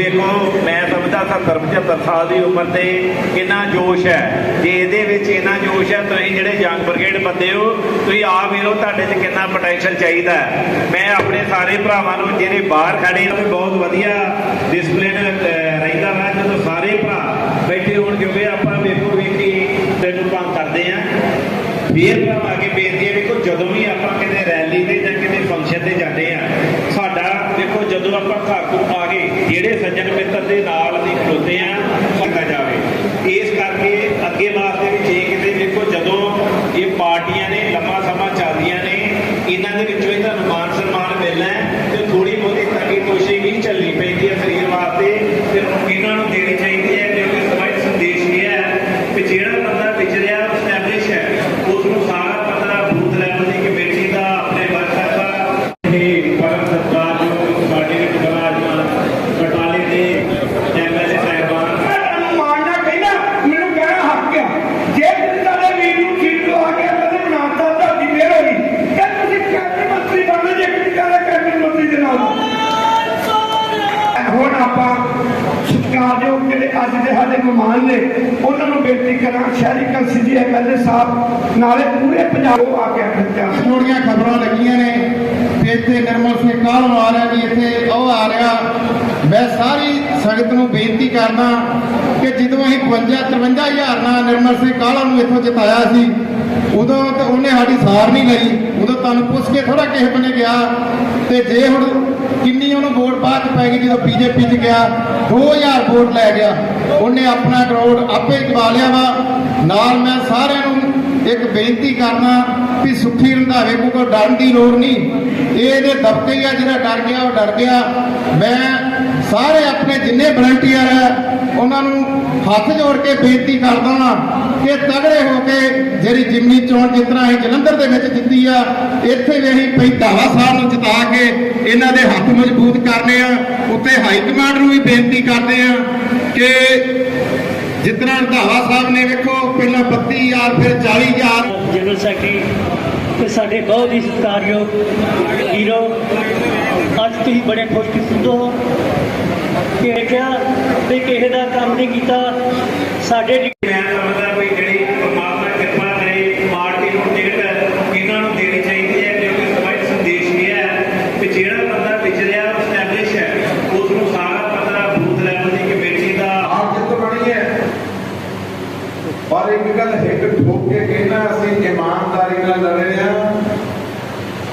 ਵੇਖੋ, ਮੈਂ ਸਮਝਦਾ 70 75 ਸਾਲ ਦੀ ਉਮਰ ਤੇ ਕਿੰਨਾ ਜੋਸ਼ ਹੈ। ਜੇ ਇਹਦੇ ਵਿੱਚ ਇੰਨਾ ਜੋਸ਼ ਹੈ, ਤੁਸੀਂ ਜਿਹੜੇ ਜੰਗ ਬ੍ਰਿਗੇਡ ਬੰਦੇ ਹੋ, ਤੁਸੀਂ ਆਪ ਵੇਖੋ ਤੁਹਾਡੇ 'ਚ ਕਿੰਨਾ ਪੋਟੈਂਸ਼ੀਅਲ ਚਾਹੀਦਾ ਮੈਂ ਆਪਣੇ ਸਾਰੇ ਭਰਾਵਾਂ ਨੂੰ, ਜਿਹੜੇ ਬਾਹਰ ਖੜੇ ਨੇ, ਬਹੁਤ ਵਧੀਆ ਡਿਸਪਲਿਨ ਰਹਿੰਦਾ ਵਾ। ਜਦੋਂ ਸਾਰੇ ਭਰਾ ਬੈਠੇ ਹੋਣ ਕਿਉਂਕਿ ਆਪਾਂ ਵੇਖੋ ਵੇਖੀ ਤੈਨੂੰ ਕੰਮ ਕਰਦੇ ਆ ਫੇਰ ਆ ਕੇ ਬੇਨਤੀ ਹੈ, ਵੇਖੋ ਜਦੋਂ ਵੀ ਆਪਾਂ ਕਿਤੇ ਰੈਲੀ ਤੇ ਜਾਂ ਕਿਤੇ ਫੰਕਸ਼ਨ ਤੇ ਜਾਂਦੇ ਆ ਸਾਡਾ ਦੇਖੋ ਜਦੋਂ ਆਪਾਂ ਘਰ ਤੋਂ ਆ ਗਏ ਜਿਹੜੇ ਸੱਜਣ ਮਿੱਤਰ ਦੇ ਨਾਲ ਦੀ ਖਲੋਤੇ ਆ ਸੰਗਾ ਜਾਵੇ ਇਸ ਕਰਕੇ ਅੱਗੇ ਵਾਸਤੇ ਵੀ ਜੇ ਕਿਤੇ ਦੇਖੋ ਜਦੋਂ ਇਹ ਪਾਰਟੀਆਂ ਨੇ ਲੰਮਾ ਸਮਾਂ ਚੱਲਦੀਆਂ ਨੇ ਇਹਨਾਂ ਦੇ ਵਿੱਚੋਂ ਹੀ ਤੁਹਾਨੂੰ ਮਾਨ ਸਨਮਾਨ ਮਿਲਣਾ ਹੈ ਤੇ ਥੋੜੀ ਬਹੁਤੀ ਤੰਗੀ ਤੋਸ਼ੀ ਵੀ ਚੱਲਣੀ ਪੈਂਦੀ ਹੈ ਸਰੀਰ ਵਾਸਤੇ ਤੇ ਇਹਨਾਂ ਨੂੰ ਦੇਣੀ ਚਾਹੀਦੀ ਹੈ ਕਿਉਂਕਿ ਸਮਾਜ ਸੰਦੇਸ਼ ਇਹ ਹੈ ਕਿ ਜਿਹੜਾ ਬੰਦਾ ਵਿਚਰਿਆ ਸਟੈਬਲਿਸ਼ ਹੈ ਉਸ ਨੂੰ ਸਾਰਾ ਪਤਾ ਬੂਥ ਲੈਵਲ ਦੀ ਕਮੇਟੀ ਦਾ ਆਪਣੇ ਵਰਕਰ ਦਾ ਇਹ ਪਰਮ ਸਤਿਕਾਰ ਜੋ ਸਾਡੇ ਵਿੱਚ ਬਰਾਜਮਾਨ ਬਟਾਲੇ ਦੇ ਐਮਐਲਏ ਸਾਹਿਬਾਨ ਤੁਹਾਨੂੰ ਮਾਰਨਾ ਕਹਿੰਦਾ ਮੈਨੂੰ ਕਹਿਣਾ ਹੱਕ ਆ ਜੇ ਤੁਸੀਂ ਸਾਡੇ ਵੀਰ ਨੂੰ ਸੀਟ ਤੋਂ ਆ ਕੇ ਕਦੇ ਬਣਾਤਾ ਤੁਹਾਡੀ ਮਿਹਰ ਹੋਈ ਕਿ ਤੁਸੀਂ ਕੈਬਨਿਟ ਮੰਤਰੀ ਬਣਨਾ ਜੇ ਕਿਤੇ ਕਹਿੰਦਾ ਕੈਬਨਿਟ ਮੰਤਰੀ ਦੇ ਨਾਲ ਹੁਣ ਆਪਾਂ ਸਤਿਕਾਰਯੋਗ ਜਿਹੜੇ ਅੱਜ ਦੇ ਸਾਡੇ ਮਹਿਮਾਨ ਨੇ ਉਹਨਾਂ ਨੂੰ ਬੇਨਤੀ ਕਰਾਂ, ਸ਼ਹਿਰੀ ਕਲਸੀ ਜੀ ਐਮਐਲਏ ਸਾਹਿਬ, ਨਾਲੇ ਪੂਰੇ ਪੰਜਾਬ ਆ ਕੇ ਪਹੁੰਚਾ ਥੋੜੀਆਂ ਖਬਰਾਂ ਲੱਗੀਆਂ ਨੇ ਕਿ ਇੱਥੇ ਨਿਰਮਲ ਸਿੰਘ ਕਾਹਲੋਂ ਆ ਰਿਹਾ ਜੀ, ਇੱਥੇ ਉਹ ਆ ਰਿਹਾ, ਮੈਂ ਸਾਰੀ ਸੰਗਤ ਨੂੰ ਬੇਨਤੀ ਕਰਦਾ ਕਿ ਜਦੋਂ ਅਸੀਂ 52 53000 ਨਾਲ ਨਿਰਮਲ ਸਿੰਘ ਕਾਲਾ ਨੂੰ ਇੱਥੋਂ ਜਿਤਾਇਆ ਸੀ, ਉਦੋਂ ਤਾਂ ਉਹਨੇ ਸਾਡੀ ਸਾਰ ਨਹੀਂ ਲਈ। ਉਦੋਂ ਤੁਹਾਨੂੰ ਪੁੱਛ ਕੇ ਥੋੜਾ ਕਿਸੇ ਬਣੇ ਗਿਆ। ਤੇ ਜੇ ਹੁਣ ਕਿੰਨੀ ਉਹਨੂੰ ਵੋਟ ਬਾਅਦ ਚ ਪੈ ਗਈ, ਜਦੋਂ ਬੀਜੇਪੀ ਚ ਗਿਆ 2000 ਵੋਟ ਲੈ ਗਿਆ। ਉਹਨੇ ਆਪਣਾ ਕਰੋੜ ਆਪੇ ਗਵਾ ਲਿਆ ਵਾ। ਨਾਲ ਮੈਂ ਸਾਰਿਆਂ ਨੂੰ ਇੱਕ ਬੇਨਤੀ ਕਰਨਾ ਵੀ ਸੁੱਖੀ ਰੰਧਾਵੇ ਕੋ ਡਰਨ ਦੀ ਲੋੜ ਨਹੀਂ। ਇਹ ਇਹਦੇ ਦਬਕੇ ਹੀ ਆ, ਜਿਹੜਾ ਡਰ ਗਿਆ, ਉਹ ਡਰ ਗਿਆ। ਮੈਂ ਸਾਰੇ ਆਪਣੇ ਜਿੰਨੇ ਵਲੰਟੀਅਰ ਹੈ ਉਹਨਾਂ ਨੂੰ ਹੱਥ ਜੋੜ ਕੇ ਬੇਨਤੀ ਕਰਦਾ ਹਾਂ ਕਿ ਤਗੜੇ ਹੋ ਕੇ ਜਿਹੜੀ ਜਿਮਨੀ ਚੋਣ ਜਿਸ ਤਰ੍ਹਾਂ ਅਸੀਂ ਜਲੰਧਰ ਦੇ ਵਿੱਚ ਜਿੱਤੀ ਆ, ਇੱਥੇ ਵੀ ਅਸੀਂ ਪੈਂਦਾਵਾ ਸਾਹਿਬ ਨੂੰ ਜਿਤਾ ਕੇ ਇਹਨਾਂ ਦੇ ਹੱਥ ਮਜ਼ਬੂਤ ਕਰਨੇ ਆ। ਉੱਤੇ ਹਾਈ ਕਮਾਂਡ ਨੂੰ ਵੀ ਬੇਨਤੀ ਕਰਦੇ ਆ ਕਿ ਜਿਸ ਤਰ੍ਹਾਂ ਰੰਧਾਵਾ ਸਾਹਿਬ ਨੇ ਵੇਖੋ, ਪਹਿਲਾਂ 32000 ਫਿਰ 40000 ਜਨਰਲ ਸੈਕਟਰੀ, ਤੇ ਸਾਡੇ ਬਹੁਤ ਹੀ ਸਤਿਕਾਰਯੋਗ ਹੀਰੋ ਅੱਜ ਤੁਸੀਂ ਬੜੇ ਖੁਸ਼ਕਿਸਮਤ ਹੋ। ਕਿ ਕਿਹਾ ਕਿਸੇ ਦਾ ਕੰਮ ਨਹੀਂ ਕੀਤਾ। ਸਾਡੇ ਮੈਂ ਸਮਝਦਾ ਵੀ ਜਿਹੜੀ ਪਰਮਾਤਮਾ ਕਿਰਪਾ ਕਰੇ ਪਾਰਟੀ ਨੂੰ ਟਿਕਟ ਇਹਨਾਂ ਨੂੰ ਦੇਣੀ ਚਾਹੀਦੀ ਹੈ ਕਿਉਂਕਿ ਸਮਾਜ ਸੰਦੇਸ਼ ਇਹ ਹੈ ਕਿ ਜਿਹੜਾ ਬੰਦਾ ਵਿਚਰਿਆ ਸਟੈਬਲਿਸ਼ ਹੈ ਉਸ ਨੂੰ ਸਾਰਾ ਪਤਾ ਬੂਥ ਲੈਵਲ ਦੀ ਕਮੇਟੀ ਦਾ ਆਪ ਜਿੱਤ ਬਣੀ ਹੈ ਪਰ ਇੱਕ ਗੱਲ ਹਿੱਕ ਠੋਕ ਕੇ ਕਹਿਣਾ ਅਸੀਂ ਇਮਾਨਦਾਰੀ ਨਾਲ ਲੜੇ ਆ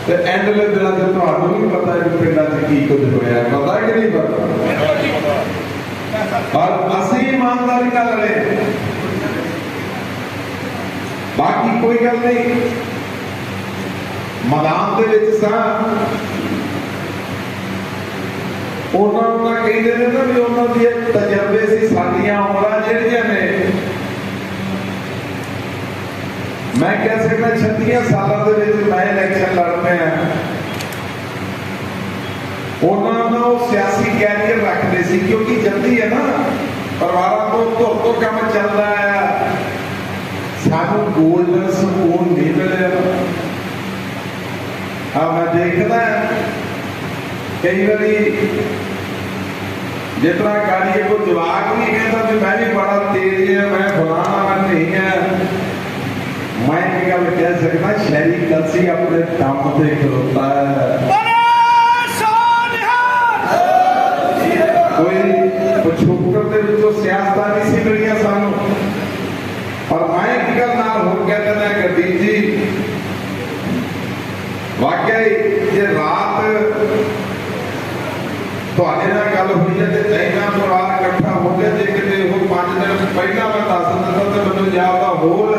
ਤੇ ਐਂਡਲੇ ਦਿਨਾਂ ਤੇ ਤੁਹਾਨੂੰ ਵੀ ਪਤਾ ਕਿ ਪਿੰਡਾਂ 'ਚ ਕੀ ਕੁਝ ਹੋਇਆ। ਪਤਾ ਕਿ ਨਹੀਂ ਪਤਾ? ਪਰ ਅਸੀਂ ਇਮਾਨਦਾਰੀ ਨਾਲ ਲੜੇ ਬਾਕੀ ਕੋਈ ਗੱਲ ਨਹੀਂ। ਮੈਦਾਨ ਦੇ ਵਿੱਚ ਸਾਂ। ਉਹਨਾਂ ਨੂੰ ਤਾਂ ਕਹਿੰਦੇ ਨੇ ਨਾ ਵੀ ਉਹਨਾਂ ਦੀ ਤਜਰਬੇ ਸੀ, ਸਾਡੀਆਂ ਉਮਰਾਂ ਜਿਹੜੀਆਂ ਨੇ। ਮੈਂ ਕਹਿ ਸਕਦਾ 36 ਸਾਲਾਂ ਦੇ ਵਿੱਚ ਮੈਂ ਇਲੈਕਸ਼ਨ ਲੜ ਪਿਆ ਉਹਨਾਂ ਦਾ ਉਹ ਸਿਆਸੀ ਕੈਰੀਅਰ ਰੱਖਦੇ ਸੀ, ਕਿਉਂਕਿ ਜਲਦੀ ਹੈ ਨਾ, ਪਰਿਵਾਰਾਂ ਤੋਂ ਧੁਰ ਤੋਂ ਕੰਮ ਚੱਲਦਾ ਹੈ। ਸਾਨੂੰ ਗੋਲਡਨ ਸਕੂਨ ਨਹੀਂ ਮਿਲਿਆ। ਆ ਮੈਂ ਦੇਖਦਾ ਕਈ ਵਾਰੀ ਜਿਸ ਕਾਰੀਏ ਕੋ ਜਵਾਕ ਵੀ ਕਹਿੰਦਾ ਵੀ ਮੈਂ ਵੀ ਬੜਾ ਤੇਜ਼ ਹਾਂ ਮੈਂ ਫਲਾਣਾ ਮੈਂ ਨਹੀਂ ਹਾਂ। ਮੈਂ ਇਹ ਗੱਲ ਕਹਿ ਸਕਦਾ, ਸ਼ਹਿਰੀ ਕਲਸੀ ਆਪਣੇ ਦਮ ਤੇ ਖਲੋਤਾ ਹੈ ਕੋਈ ਪਛੋਕਰ ਦੇ ਵਿੱਚੋਂ ਸਿਆਸਤਾਂ ਨਹੀਂ ਸੀ ਮਿਲੀਆਂ ਸਾਨੂੰ ਪਰ ਮੈਂ ਇੱਕ ਗੱਲ ਨਾਲ ਹੋ ਗਿਆ ਕਹਿੰਦਾ ਗੱਡੀ ਜੀ ਵਾਕਿਆ ਹੀ ਜੇ ਰਾਤ ਤੁਹਾਡੇ ਨਾਲ ਗੱਲ ਹੋਈ ਹੈ ਤੇ ਇੰਨਾ ਪਰਿਵਾਰ ਇਕੱਠਾ ਹੋ ਗਿਆ ਜੇ ਕਿਤੇ ਉਹ 5 ਦਿਨ ਪਹਿਲਾਂ ਮੈਂ ਦੱਸ ਦਿੰਦਾ ਤੇ ਮੈਨੂੰ ਯਾਦ ਆ ਹੋਰ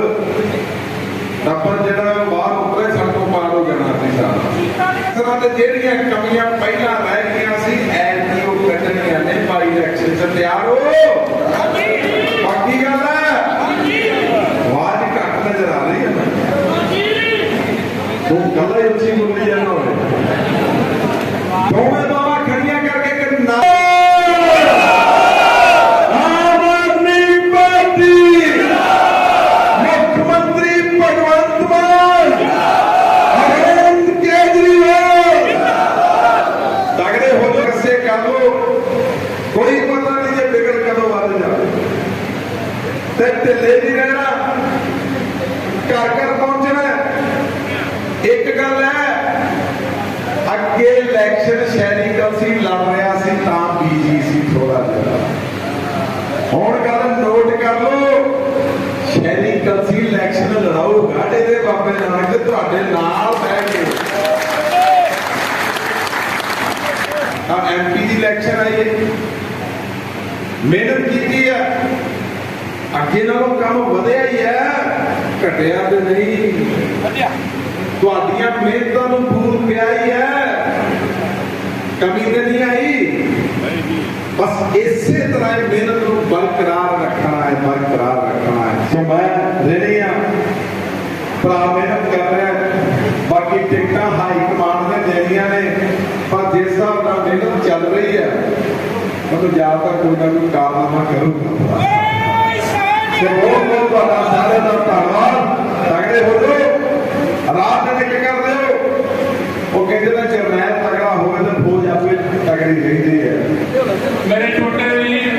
ਟੱਬਰ ਜਿਹੜਾ ਬਾਹਰ ਉਤਰੇ ਸਾਡੇ ਤੋਂ ਪਾਰ ਹੋ ਜਾਣਾ ਸੀ ਸਾਰਾ। ਕਸਰਾਂ ਤੇ ਜਿਹੜੀਆਂ ਕਮੀਆਂ ਪਹਿਲਾਂ ਰਹਿ ਗਈਆਂ ਸੀ ਐਤਕੀ ਉਹ ਕੱਢਣੀਆਂ ਨੇ, ਬਾਈ ਇਲੈਕਸ਼ਨ ਚ ਤਿਆਰ ਹੋ ਪੱਕੀ ਗੱਲ ਹੈ ਆਵਾਜ਼ ਘੱਟ ਨਜ਼ਰ ਆ ਰਹੀ ਹੈ ਤੂੰ ਗੱਲਾਂ ਹੀ ਉੱਚੀ ਬੋਲੀ ਜਾਂਦਾ ਹੋਵੇ ਦੋਵੇਂ ਬਾਹਾਂ ਖੜੀਆਂ ਕਰਕੇ ਕਿ ਨਾ ਆਮ ਆਦਮੀ ਪਾਰਟੀ ਮੁੱਖ ਮੰਤਰੀ ਭਗਵੰਤ ਮਾਨ ਅਰਵਿੰਦ ਕੇਜਰੀਵਾਲ ਤਗੜੇ ਹੋ ਜੋ ਰਸੇ ਕਰ ਲੋ ਕੋਈ ਪਤਾ ਨਹੀਂ ਜੇ ਬਿਗੜ ਕਦੋਂ ਵੱਧ ਜਾਵੇ ਤੇ ਢਿੱਲੇ ਨਹੀਂ ਰਹਿਣਾ ਘਰ ਘਰ ਪਹੁੰਚਣਾ ਇੱਕ ਗੱਲ ਹੈ ਅੱਗੇ ਇਲੈਕਸ਼ਨ ਸ਼ਹਿਰੀ ਕਲਸੀ ਲੜ ਰਿਹਾ ਸੀ ਤਾਂ ਬੀਜੀ ਸੀ ਥੋੜਾ ਜਿਹਾ ਹੁਣ ਗੱਲ ਨੋਟ ਕਰ ਲਓ ਸ਼ਹਿਰੀ ਕਲਸੀ ਇਲੈਕਸ਼ਨ ਲੜਾਊਗਾ ਡੇਰੇ ਬਾਬੇ ਨਾਨਕ ਤੁਹਾਡੇ ਨਾਲ ਬਹਿ ਕੇ। ਆ ਐਮਪੀ ਦੀ ਇਲੈਕਸ਼ਨ ਆਈ ਹੈ। ਮਿਹਨਤ ਕੀਤੀ ਹੈ ਅੱਗੇ ਨਾਲੋਂ ਕੰਮ ਵਧਿਆ ਹੀ ਹੈ ਘਟਿਆ ਤੇ ਨਹੀਂ। ਤੁਹਾਡੀਆਂ ਮਿਹਨਤਾਂ ਨੂੰ ਫੂਲ ਪਿਆ ਹੀ ਹੈ ਕਮੀ ਤੇ ਨਹੀਂ ਆਈ। ਬਸ ਇਸੇ ਤਰ੍ਹਾਂ ਮਿਹਨਤ ਨੂੰ ਬਰਕਰਾਰ ਰੱਖਣਾ ਹੈ, ਬਰਕਰਾਰ ਰੱਖਣਾ ਹੈ। ਸੋ ਮੈਂ ਰੇੜੀ ਆ ਭਰਾ ਮਿਹਨਤ ਕਰ ਰਿਹਾ। ਬਾਕੀ ਟਿਕਟਾਂ ਹਾਈ ਕਮਾਂਡ ਨੇ ਦੇਣੀਆਂ ਨੇ ਪਰ ਜਿਸ ਹਿਸਾਬ ਨਾਲ ਮਿਹਨਤ ਚੱਲ ਰਹੀ ਹੈ ਮਤਲਬ ਜ਼ਿਆਦਾਤਰ ਕੋਈ ਨਾ ਕੋਈ ਕਾਰਨਾਮਾ ਕਰੂਗਾ ਤੇ ਬਹੁਤ ਬਹੁਤ ਤੁਹਾਡਾ ਸਾਰਿਆਂ ਦਾ ਧੰਨਵਾਦ ਤਗੜੇ ਹੋ ਜਾਓ ਰਾਤ ਦੇ ਨਿਕ ਕਰ ਦਿਓ ਉਹ ਕਹਿੰਦੇ ਨਾ ਜਰਨੈਲ ਤਗੜਾ ਹੋਵੇ ਤਾਂ ਫੌਜ ਆਪੇ ਤਗੜੀ ਰਹਿੰਦੀ ਹੈ ਮੇਰੇ ਛੋਟੇ ਵੀਰ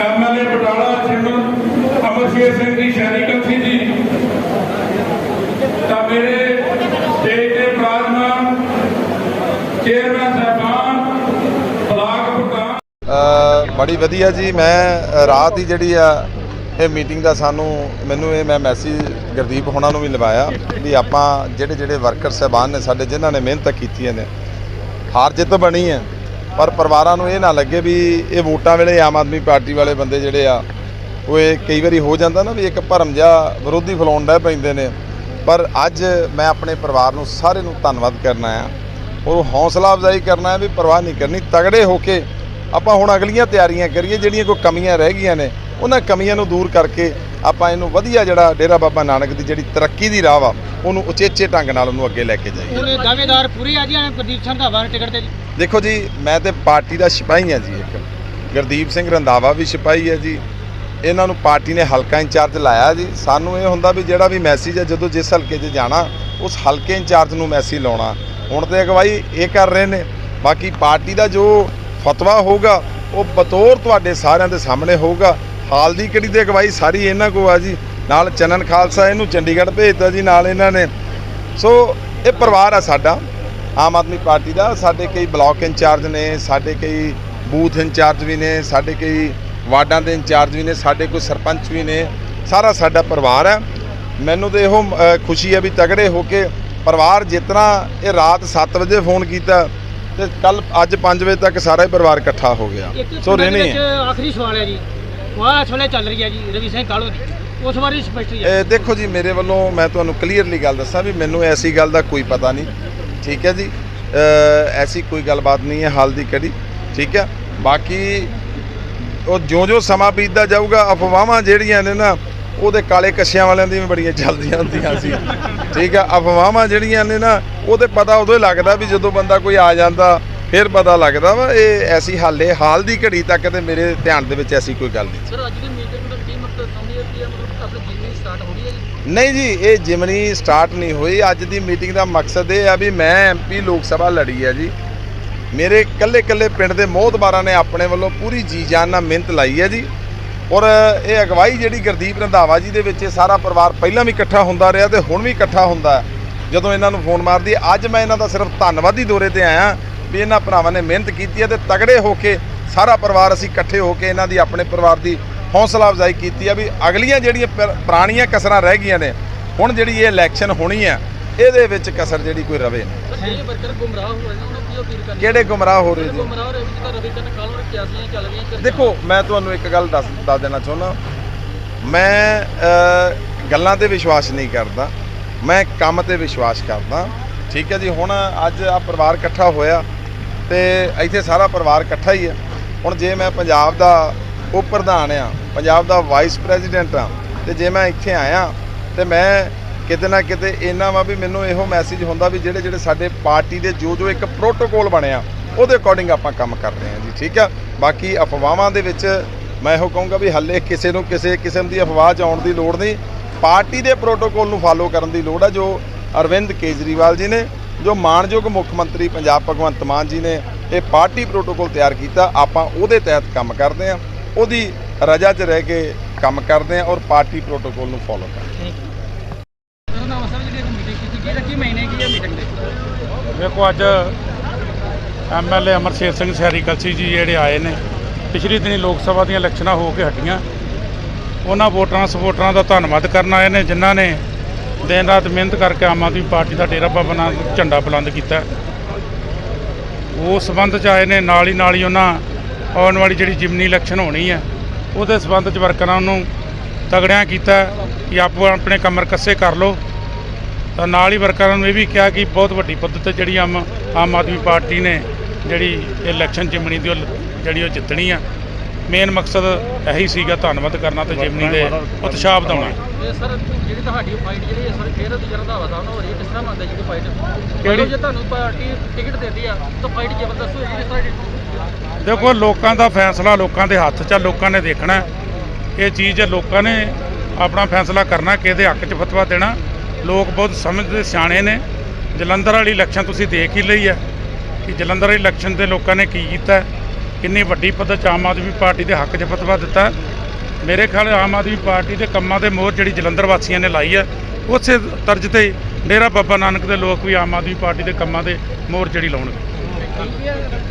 ਐਮਐਲਏ ਬਟਾਲਾ ਸਿਮਰਨ ਅਮਰਸ਼ੇਰ ਸਿੰਘ ਦੀ ਸ਼ਹਿਰੀ ਕਲਸੀ ਜੀ ਤਾਂ ਮੇਰੇ ਸਟੇਜ ਦੇ ਪ੍ਰਾਜਮਾਨ ਚੇਅਰਮੈਨ ਸਾਹਿਬਾਨ ਬਲਾਕ ਪ੍ਰਧਾਨ ਅ, ਬੜੀ ਵਧੀਆ ਜੀ, ਮੈਂ ਰਾਤ ਦੀ ਜਿਹੜੀ ਆ, ਇਹ ਮੀਟਿੰਗ ਦਾ ਸਾਨੂੰ, ਮੈਨੂੰ ਇਹ ਮੈਂ ਮੈਸੇਜ ਗੁਰਦੀਪ ਹੋਣਾ ਨੂੰ ਵੀ ਲਵਾਇਆ ਵੀ ਆਪਾਂ ਜਿਹੜੇ ਜਿਹੜੇ ਵਰਕਰ ਸਹਿਬਾਨ ਨੇ ਸਾਡੇ, ਜਿਨ੍ਹਾਂ ਨੇ ਮਿਹਨਤ ਕੀਤੀਆਂ ਨੇ, ਹਾਰ ਜਿੱਤ ਬਣੀ ਹੈ ਪਰ ਪਰਿਵਾਰਾਂ ਨੂੰ ਇਹ ਨਾ ਲੱਗੇ ਵੀ ਇਹ ਵੋਟਾਂ ਵੇਲੇ ਆਮ ਆਦਮੀ ਪਾਰਟੀ ਵਾਲੇ ਬੰਦੇ ਜਿਹੜੇ ਆ, ਉਹ ਇਹ ਕਈ ਵਾਰੀ ਹੋ ਜਾਂਦਾ ਨਾ ਵੀ ਇੱਕ ਭਰਮ ਜਿਹਾ ਵਿਰੋਧੀ ਫਲਾਉਣ ਦਾ ਪੈਂਦੇ ਨੇ। ਪਰ ਅੱਜ ਮੈਂ ਆਪਣੇ ਪਰਿਵਾਰ ਨੂੰ ਸਾਰੇ ਨੂੰ ਧੰਨਵਾਦ ਕਰਨਾ ਆ। ਔਰ ਹੌਸਲਾ ਅਫਜ਼ਾਈ ਕਰਨਾ ਹੈ ਵੀ ਪਰਵਾਹ ਨਹੀਂ ਕਰਨੀ, ਤਗੜੇ ਹੋ ਕੇ ਆਪਾਂ ਹੁਣ ਅਗਲੀਆਂ ਤਿਆਰੀਆਂ ਕਰੀਏ ਜਿਹੜੀਆਂ ਕੋਈ ਕਮੀਆਂ ਰਹਿ ਗਈਆਂ ਨੇ ਉਹਨਾਂ ਕਮੀਆਂ ਨੂੰ ਦੂਰ ਕਰਕੇ ਆਪਾਂ ਇਹਨੂੰ ਵਧੀਆ ਜਿਹੜਾ ਡੇਰਾ ਬਾਬਾ ਨਾਨਕ ਦੀ ਜਿਹੜੀ ਤਰੱਕੀ ਦੀ ਰਾਹ ਵਾ ਉਹਨੂੰ ਉਚੇਚੇ ਢੰਗ ਨਾਲ ਉਹਨੂੰ ਅੱਗੇ ਲੈ ਕੇ ਜਾਈਏ। ਉਹਨੇ ਦਾਅਵੇਦਾਰ ਪੂਰੇ ਆ ਜੀ ਐਵੇਂ ਪ੍ਰਦੀਪ ਦਾ ਵਾਰ ਟਿਕਟ ਤੇ ਜੀ। ਦੇਖੋ ਜੀ ਮੈਂ ਤੇ ਪਾਰਟੀ ਦਾ ਸਿਪਾਹੀ ਹਾਂ ਜੀ ਇੱਕ। ਗੁਰਦੀਪ ਸਿੰਘ ਰੰਧਾਵਾ ਵੀ ਸਿਪਾਹੀ ਹੈ ਜੀ। ਇਹਨਾਂ ਨੂੰ ਪਾਰਟੀ ਨੇ ਹਲਕਾ ਇੰਚਾਰਜ ਲਾਇਆ ਜੀ। ਸਾਨੂੰ ਇਹ ਹੁੰਦਾ ਵੀ ਜਿਹੜਾ ਵੀ ਮੈਸੇਜ ਹੈ ਜਦੋਂ ਜਿਸ ਹਲਕੇ 'ਚ ਜਾਣਾ ਉਸ ਹਲਕੇ ਇੰਚਾਰਜ ਨੂੰ ਮੈਸੇਜ ਲਾਉਣਾ। ਹੁਣ ਤੇ ਅਗਵਾਈ ਇਹ ਕਰ ਰਹੇ ਨੇ। ਬਾਕੀ ਪਾਰਟੀ ਦਾ ਜੋ ਫਤਵਾ ਹੋਊਗਾ, ਉਹ ਬਤੌਰ ਤੁਹਾਡੇ ਸਾਰਿਆਂ ਦੇ ਸਾਹਮਣੇ ਹੋਊਗਾ। ਹਾਲ ਦੀ ਕੜੀ ਦੀ ਅਗਵਾਈ ਸਾਰੀ ਇਹਨਾਂ ਕੋ ਆ ਜੀ। ਨਾਲ ਚੰਨਨ ਖਾਲਸਾ ਇਹਨੂੰ ਚੰਡੀਗੜ੍ਹ ਭੇਜਤਾ ਜੀ, ਨਾਲ ਇਹਨਾਂ ਨੇ। ਸੋ, ਇਹ ਪਰਿਵਾਰ ਆ ਸਾਡਾ। ਆਮ ਆਦਮੀ ਪਾਰਟੀ ਦਾ, ਸਾਡੇ ਕਈ ਬਲਾਕ ਇੰਚਾਰਜ ਨੇ, ਸਾਡੇ ਕਈ ਬੂਥ ਇੰਚਾਰਜ ਵੀ ਨੇ, ਸਾਡੇ ਕਈ ਵਾਰਡਾਂ ਦੇ ਇੰਚਾਰਜ ਵੀ ਨੇ, ਸਾਡੇ ਕੋਈ ਸਰਪੰਚ ਵੀ ਨੇ, ਸਾਰਾ ਸਾਡਾ ਪਰਿਵਾਰ ਹੈ। ਮੈਨੂੰ ਤੇ ਇਹੋ ਖੁਸ਼ੀ ਹੈ ਵੀ ਤਗੜੇ ਹੋ ਕੇ ਪਰਿਵਾਰ ਜਿਤਨਾ ਇਹ ਰਾਤ 7 ਵਜੇ ਫੋਨ ਕੀਤਾ ਤੇ ਕੱਲ ਅੱਜ 5 ਵਜੇ ਤੱਕ ਸਾਰਾ ਹੀ ਪਰਿਵਾਰ ਇਕੱਠਾ ਹੋ ਗਿਆ। ਸੋ ਰਹਿਣੀ ਹੈ ਆਖਰੀ ਸਵਾਲ ਹੈ ਜੀ। ਉਹ ਇਸ ਵੇਲੇ ਚੱਲ ਰਹੀ ਹੈ ਜੀ ਰਵੀ ਸਿੰਘ ਕਾਲੋ ਦੀ। ਉਸ ਬਾਰੇ ਸਪਸ਼ਟ ਇਹ ਦੇਖੋ ਜੀ ਮੇਰੇ ਵੱਲੋਂ ਮੈਂ ਤੁਹਾਨੂੰ ਕਲੀਅਰਲੀ ਗੱਲ ਦੱਸਾਂ ਵੀ ਮੈਨੂੰ ਐਸੀ ਗੱਲ ਦਾ ਕੋਈ ਪਤਾ ਨਹੀਂ। ਠੀਕ ਹੈ ਜੀ? ਐਸੀ ਕੋਈ ਗੱਲਬਾਤ ਨਹੀਂ ਹੈ ਹਾਲ ਦੀ ਕੜੀ ਠੀਕ ਹੈ? ਬਾਕੀ ਉਹ ਜਿਉਂ-ਜਿਉਂ ਸਮਾਂ ਬੀਤਦਾ ਜਾਊਗਾ ਅਫਵਾਹਾਂ ਜਿਹੜੀਆਂ ਨੇ ਨਾ ਉਹਦੇ ਕਾਲੇ ਕੱਛਿਆਂ ਵਾਲਿਆਂ ਦੀ ਵੀ ਬੜੀਆਂ ਚੱਲਦੀਆਂ ਹੁੰਦੀਆਂ ਸੀ। ਠੀਕ ਹੈ ਅਫਵਾਹਾਂ ਜਿਹੜੀਆਂ ਨੇ ਨਾ ਉਹ ਤੇ ਪਤਾ ਉਦੋਂ ਹੀ ਲੱਗਦਾ ਵੀ ਜਦੋਂ ਬੰਦਾ ਕੋਈ ਆ ਜਾਂਦਾ ਫਿਰ ਪਤਾ ਲੱਗਦਾ ਵਾ ਇਹ ਐਸੀ ਹਾਲੇ ਹਾਲ ਦੀ ਘੜੀ ਤੱਕ ਤੇ ਮੇਰੇ ਧਿਆਨ ਦੇ ਵਿੱਚ ਐਸੀ ਕੋਈ ਗੱਲ ਨਹੀਂ। ਸਰ ਅੱਜ ਦੀ ਮੀਟਿੰਗ ਦਾ ਕੀ ਮਕਸਦ ਸਮਝੀ ਹੈ? ਕਿ ਮਤਲਬ ਆਪਣੀ ਜਿੰਨੀ ਸਟਾਰਟ ਹੋ ਰਹੀ ਹੈ ਜੀ? ਨਹੀਂ ਜੀ ਇਹ ਜਿਮਨੀ ਸਟਾਰਟ ਨਹੀਂ ਹੋਈ। ਅੱਜ ਦੀ ਮੀਟਿੰਗ ਦਾ ਮਕਸਦ ਇਹ ਆ ਵੀ ਮੈਂ ਐਮਪੀ ਲੋਕ ਸਭਾ ਲੜੀ ਹੈ ਜੀ। ਮੇਰੇ ਕੱਲੇ ਕੱਲੇ ਪਿੰਡ ਦੇ ਮੋਹਤਬਾਰਾਂ ਨੇ ਆਪਣੇ ਵੱਲੋਂ ਪੂਰੀ ਜੀ ਜਾਨ ਨਾਲ ਮਿਹਨਤ ਲਾਈ ਹੈ ਜੀ। ਔਰ ਇਹ ਅਗਵਾਈ ਜਿਹੜੀ ਗੁਰਦੀਪ ਰੰਧਾਵਾ ਜੀ ਦੇ ਵਿੱਚ ਇਹ ਸਾਰਾ ਪਰਿਵਾਰ ਪਹਿਲਾਂ ਵੀ ਇਕੱਠਾ ਹੁੰਦਾ ਰਿਹਾ ਤੇ ਹੁਣ ਵੀ ਇਕੱਠਾ ਹੁੰਦਾ ਜਦੋਂ ਇਹਨਾਂ ਨੂੰ ਫੋਨ ਮਾਰਦੀ ਅੱਜ ਮੈਂ ਇਹਨਾਂ ਦਾ ਸਿਰਫ ਧੰਨਵਾਦੀ ਦੌਰੇ ਤੇ ਆਇਆ ਵੀ ਇਹਨਾਂ ਭਰਾਵਾਂ ਨੇ ਮਿਹਨਤ ਕੀਤੀ ਹੈ ਤੇ ਤਗੜੇ ਹੋ ਕੇ ਸਾਰਾ ਪਰਿਵਾਰ ਅਸੀਂ ਇਕੱਠੇ ਹੋ ਕੇ ਇਹਨਾਂ ਦੀ ਆਪਣੇ ਪਰਿਵਾਰ ਦੀ ਹੌਸਲਾ ਅਫਜ਼ਾਈ ਕੀਤੀ ਆ ਵੀ ਅਗਲੀਆਂ ਜਿਹੜੀਆਂ ਪੁਰ- ਪੁਰਾਣੀਆਂ ਕਸਰਾਂ ਰਹਿ ਗਈਆਂ ਨੇ, ਹੁਣ ਜਿਹੜੀ ਇਹ ਇਲੈਕਸ਼ਨ ਹੋਣੀ ਆ ਇਹਦੇ ਵਿੱਚ ਕਸਰ ਜਿਹੜੀ ਕੋਈ ਰਵੇ ਨਾ। ਇਹ ਵਰਕਰ ਗੁੰਮਰਾਹ ਹੋ ਰਹੇ ਨੇ ਉਹਨਾਂ ਕੀ ਅਪੀਲ ਕਰਨੀ ਕਿਹੜੇ ਗੁੰਮਰਾਹ ਹੋ ਰਹੇ ਜੀ? ਗੁੰਮਰਾਹ ਹੋ ਰਹੇ ਜਿੱਦਾਂ ਰਵੀ ਕਰਨ ਕਾਲੋ ਨੇ ਕਿਆਸੀਆਂ ਚੱਲ ਰਹੀਆਂ ਦੇਖੋ ਮੈਂ ਤੁਹਾਨੂੰ ਇੱਕ ਗੱਲ ਦੱਸ ਦੱਸ ਦੇਣਾ ਚਾਹੁੰਦਾ। ਮੈਂ ਅ, ਗੱਲਾਂ ਤੇ ਵਿਸ਼ਵਾਸ ਨਹੀਂ ਕਰਦਾ। ਮੈਂ ਕੰਮ ਤੇ ਵਿਸ਼ਵਾਸ ਕਰਦਾ। ਠੀਕ ਹੈ ਜੀ ਹੁਣ ਅੱਜ ਆ ਪਰਿਵਾਰ ਇਕੱਠਾ ਹੋਇਆ ਤੇ ਇੱਥੇ ਸਾਰਾ ਪਰਿਵਾਰ ਇਕੱਠਾ ਹੀ ਹੈ ਹੁਣ ਜੇ ਮੈਂ ਪੰਜਾਬ ਦਾ ਉਪ ਪ੍ਰਧਾਨ ਆ ਪੰਜਾਬ ਦਾ ਵਾਈਸ ਪ੍ਰੈਜ਼ੀਡੈਂਟ ਆ ਤੇ ਜੇ ਮੈਂ ਇੱਥੇ ਆਇਆ ਤੇ ਮੈਂ ਕਿਤੇ ਨਾ ਕਿਤੇ ਇਹਨਾਂ ਵਾ ਵੀ ਮੈਨੂੰ ਇਹੋ ਮੈਸੇਜ ਹੁੰਦਾ ਵੀ ਜਿਹੜੇ ਜਿਹੜੇ ਸਾਡੇ ਪਾਰਟੀ ਦੇ ਜੋ ਜੋ ਇੱਕ ਪ੍ਰੋਟੋਕੋਲ ਬਣਿਆ ਉਹਦੇ ਅਕੋਰਡਿੰਗ ਆਪਾਂ ਕੰਮ ਕਰ ਰਹੇ ਹਾਂ ਜੀ, ਠੀਕ ਆ? ਬਾਕੀ ਅਫਵਾਹਾਂ ਦੇ ਵਿੱਚ ਮੈਂ ਇਹੋ ਕਹੂੰਗਾ ਵੀ ਹੱਲੇ ਕਿਸੇ ਨੂੰ ਕਿਸੇ ਕਿਸਮ ਦੀ ਅਫਵਾਹ 'ਚ ਆਉਣ ਦੀ ਲੋੜ ਨਹੀਂ। ਪਾਰਟੀ ਦੇ ਪ੍ਰੋਟੋਕੋਲ ਨੂੰ ਫਾਲੋ ਕਰਨ ਦੀ ਲੋੜ ਆ, ਜੋ ਅਰਵਿੰਦ ਕੇਜਰੀਵਾਲ ਜੀ ਨੇ, ਜੋ ਮਾਨਯੋਗ ਮੁੱਖ ਮੰਤਰੀ ਪੰਜਾਬ ਭਗਵੰਤ ਮਾਨ ਜੀ ਨੇ ਇਹ ਪਾਰਟੀ ਪ੍ਰੋਟੋਕੋਲ ਤਿਆਰ ਕੀਤਾ, ਆਪਾਂ ਉਹਦੇ ਤਹਿਤ ਕੰਮ ਕਰਦੇ ਹਾਂ। ਉਹਦੀ ਰਜਾ 'ਚ ਰਹਿ ਕੇ ਕੰਮ ਕਰਦੇ ਹਾਂ ਔਰ ਪਾਰਟੀ ਪ੍ਰੋਟੋਕੋਲ ਨੂੰ ਫਾਲੋ ਕਰਦੇ ਹਾਂ। 21 ਮਹੀਨੇ ਕੀ ਇਹ ਮੀਟਿੰਗ ਦੇ? ਦੇਖੋ ਅੱਜ ਐਮਐਲਏ ਅਮਰਸ਼ੇਰ ਸਿੰਘ ਸਹਿਰੀ ਕਲਸੀ ਜੀ ਜਿਹੜੇ ਆਏ ਨੇ, ਪਿਛਲੀ ਦਿਨੀ ਲੋਕ ਸਭਾ ਦੀਆਂ ਇਲੈਕਸ਼ਨਾਂ ਹੋ ਕੇ ਹਟੀਆਂ। ਉਹਨਾਂ ਵੋਟਰਾਂ ਸਪੋਰਟਰਾਂ ਦਾ ਧੰਨਵਾਦ ਕਰਨ ਆਏ ਨੇ, ਜਿਨ੍ਹਾਂ ਨੇ ਦਿਨ ਰਾਤ ਮਿਹਨਤ ਕਰਕੇ ਆਮ ਆਦਮੀ ਪਾਰਟੀ ਦਾ ਡੇਰਾ ਬਾਬਾ ਨਾਨਕ ਝੰਡਾ ਬੁਲੰਦ ਕੀਤਾ। ਉਹ ਸੰਬੰਧ ਚ ਆਏ ਨੇ, ਨਾਲ ਹੀ ਨਾਲ ਹੀ ਉਹਨਾਂ ਆਉਣ ਵਾਲੀ ਜਿਹੜੀ ਜਿਮਨੀ ਇਲੈਕਸ਼ਨ ਹੋਣੀ ਹੈ ਉਹਦੇ ਸੰਬੰਧ ਚ ਵਰਕਰਾਂ ਨੂੰ ਤਗੜਿਆਂ ਕੀਤਾ ਕਿ ਆਪੋ ਆਪਣੇ ਕਮਰ ਕੱਸੇ ਕਰ ਲੋ ਤਾਂ ਨਾਲ ਹੀ ਵਰਕਰਾਂ ਨੂੰ ਇਹ ਵੀ ਕਿਹਾ ਕਿ ਬਹੁਤ ਵੱਡੀ ਪੱਧਰ ਤੇ ਜਿਹੜੀ ਆਮ ਆਮ ਆਦਮੀ ਪਾਰਟੀ ਨੇ ਜਿਹੜੀ ਇਲੈਕਸ਼ਨ ਜਿਮਣੀ ਦੀ ਜਿਹੜੀ ਉਹ ਜਿੱਤਣੀ ਆ। ਮੇਨ ਮਕਸਦ ਇਹੀ ਸੀਗਾ ਧੰਨਵਾਦ ਕਰਨਾ ਤੇ ਜਿਮਣੀ ਦੇ ਉਤਸ਼ਾਹ ਵਧਾਉਣਾ। ਇਹ ਸਰ ਜਿਹੜੀ ਤੁਹਾਡੀ ਫਾਈਟ ਜਿਹੜੀ ਸਰ ਫੇਰ ਦੀ ਰੰਧਾਵਾ ਸਾਹਿਬ ਨਾਲ ਹੋ ਰਹੀ ਹੈ ਕਿਸ ਤਰ੍ਹਾਂ ਮੰਨਦੇ ਜਿਹੜੀ ਫਾਈਟ ਕਿਹੜੀ? ਜੇ ਤੁਹਾਨੂੰ ਪਾਰਟੀ ਟਿਕਟ ਦਿੰਦੀ ਆ ਤਾਂ ਫਾਈਟ ਜ਼ਬਰਦਸਤ ਹੋਏਗੀ ਕਿਸ ਤਰ੍ਹਾਂ ਦੇਖੋ ਲੋਕਾਂ ਦਾ ਫੈਸਲਾ ਲੋਕਾਂ ਦੇ ਹੱਥ 'ਚ ਆ ਲੋਕਾਂ ਨੇ ਦੇਖਣਾ। ਇਹ ਚੀਜ਼ ਲੋਕਾਂ ਨੇ ਆਪਣਾ ਫੈਸਲਾ ਕਰਨਾ ਕਿਹਦੇ ਹੱਕ 'ਚ ਫਤਵਾ ਦੇਣਾ ਲੋਕ ਬਹੁਤ ਸਮਝਦੇ, ਸਿਆਣੇ ਨੇ। ਜਲੰਧਰ ਵਾਲੀ ਇਲੈਕਸ਼ਨ ਤੁਸੀਂ ਦੇਖ ਹੀ ਲਈ ਹੈ ਕਿ ਜਲੰਧਰ ਵਾਲੀ ਇਲੈਕਸ਼ਨ ਤੇ ਲੋਕਾਂ ਨੇ ਕੀ ਕੀਤਾ ਕਿੰਨੀ ਵੱਡੀ ਪੱਧਰ 'ਚ ਆਮ ਆਦਮੀ ਪਾਰਟੀ ਦੇ ਹੱਕ 'ਚ ਫਤਵਾ ਦਿੱਤਾ ਮੇਰੇ ਖਿਆਲ ਆਮ ਆਦਮੀ ਪਾਰਟੀ ਦੇ ਕੰਮਾਂ ਦੇ ਮੋਹਰ ਜਿਹੜੀ ਜਲੰਧਰ ਵਾਸੀਆਂ ਨੇ ਲਾਈ ਹੈ, ਉਸੇ ਤਰਜ਼ ਤੇ ਡੇਰਾ ਬਾਬਾ ਨਾਨਕ ਦੇ ਲੋਕ ਵੀ ਆਮ ਆਦਮੀ ਪਾਰਟੀ ਦੇ ਕੰਮਾਂ ਦੇ ਮੋਹਰ ਜਿਹੜੀ ਲਾਉਣਗੇ।